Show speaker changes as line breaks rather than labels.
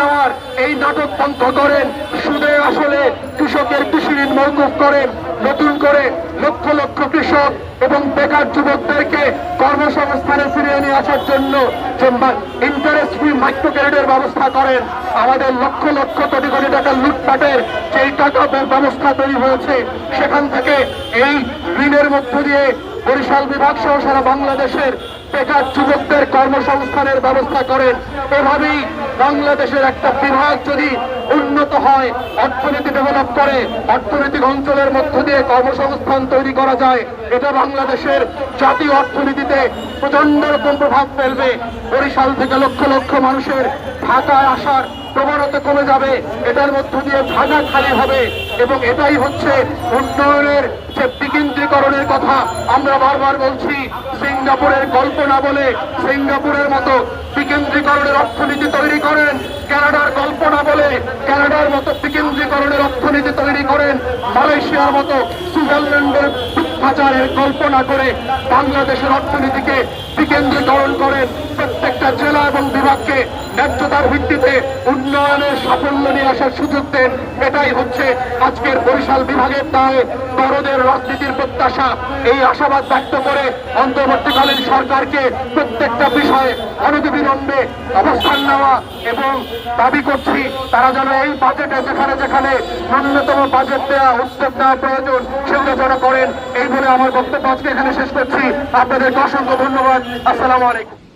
নেওয়ার এই নাটক বন্ধ করেন। সুদে আসলে কৃষকের কৃষি ঋণ মৌকুফ করেন। নতুন করে লক্ষ লক্ষ কৃষক এবং বেকার যুবকদেরকে কর্মসংস্থানে ফিরিয়ে নিয়ে আসার জন্য ইন্টারেস্ট ফ্রি মাইক্রো ক্রেডিটের ব্যবস্থা করেন। আমাদের লক্ষ লক্ষ কোটি কোটি টাকা লুটপাটের যেই টাকা ব্যবস্থা তৈরি হয়েছে, সেখান থেকে এই ঋণের মধ্য দিয়ে বরিশাল বিভাগ সহ সারা বাংলাদেশের বেকার যুবকদের কর্মসংস্থানের ব্যবস্থা করেন। এভাবেই বাংলাদেশের একটা বিভাগ যদি উন্নত হয়, অর্থনীতি ডেভেলপ করে, অর্থনৈতিক অঞ্চলের মধ্য দিয়ে কর্মসংস্থান তৈরি করা যায়, এটা বাংলাদেশের জাতীয় অর্থনীতিতে প্রচণ্ড রকম প্রভাব ফেলবে। বরিশাল থেকে লক্ষ লক্ষ মানুষের ঢাকায় আসার প্রবণতা কমে যাবে, এটার মধ্য দিয়ে ঢাকা খালি হবে এবং এটাই হচ্ছে উন্নয়নের যে বিকেন্দ্রীকরণের কথা আমরা বারবার বলছি। সিঙ্গাপুরের গল্প না বলে সিঙ্গাপুরের মতো বিকেন্দ্রীকরণের অর্থনীতি তৈরি করেন কানাডার গল্প না বলে কানাডার মতো বিকেন্দ্রীকরণের অর্থনীতি তৈরি করেন মালয়েশিয়ার মতো সুইজারল্যান্ডের হাজারের কল্পনা করে বাংলাদেশের অর্থনীতিকে বিকেন্দ্রীকরণ করেন প্রত্যেকটা জেলা এবং বিভাগকে ন্যায্যতার ভিত্তিতে উন্নয়নের সাফল্য নিয়ে আসার সুযোগ দেন। এটাই হচ্ছে আজকের বরিশাল বিভাগের দায়ে। বড়দের রাজনীতির প্রত্যাশা। এই আশাবাদ ব্যক্ত করে অন্তর্বর্তীকালীন সরকারকে প্রত্যেকটা বিষয়ে অনতিবিলম্বে অবস্থান নেওয়া এবং দাবি করছি, তারা যেন এই বাজেটে যেখানে যেখানে ন্যূনতম বাজেট দেওয়া উদ্যোগ নেওয়া প্রয়োজন, সেগুলো যেন করেন। এই বলে আমার বক্তব্য আজকে এখানে শেষ করছি। আপনাদেরকে অসংখ্য ধন্যবাদ। আসসালামু আলাইকুম।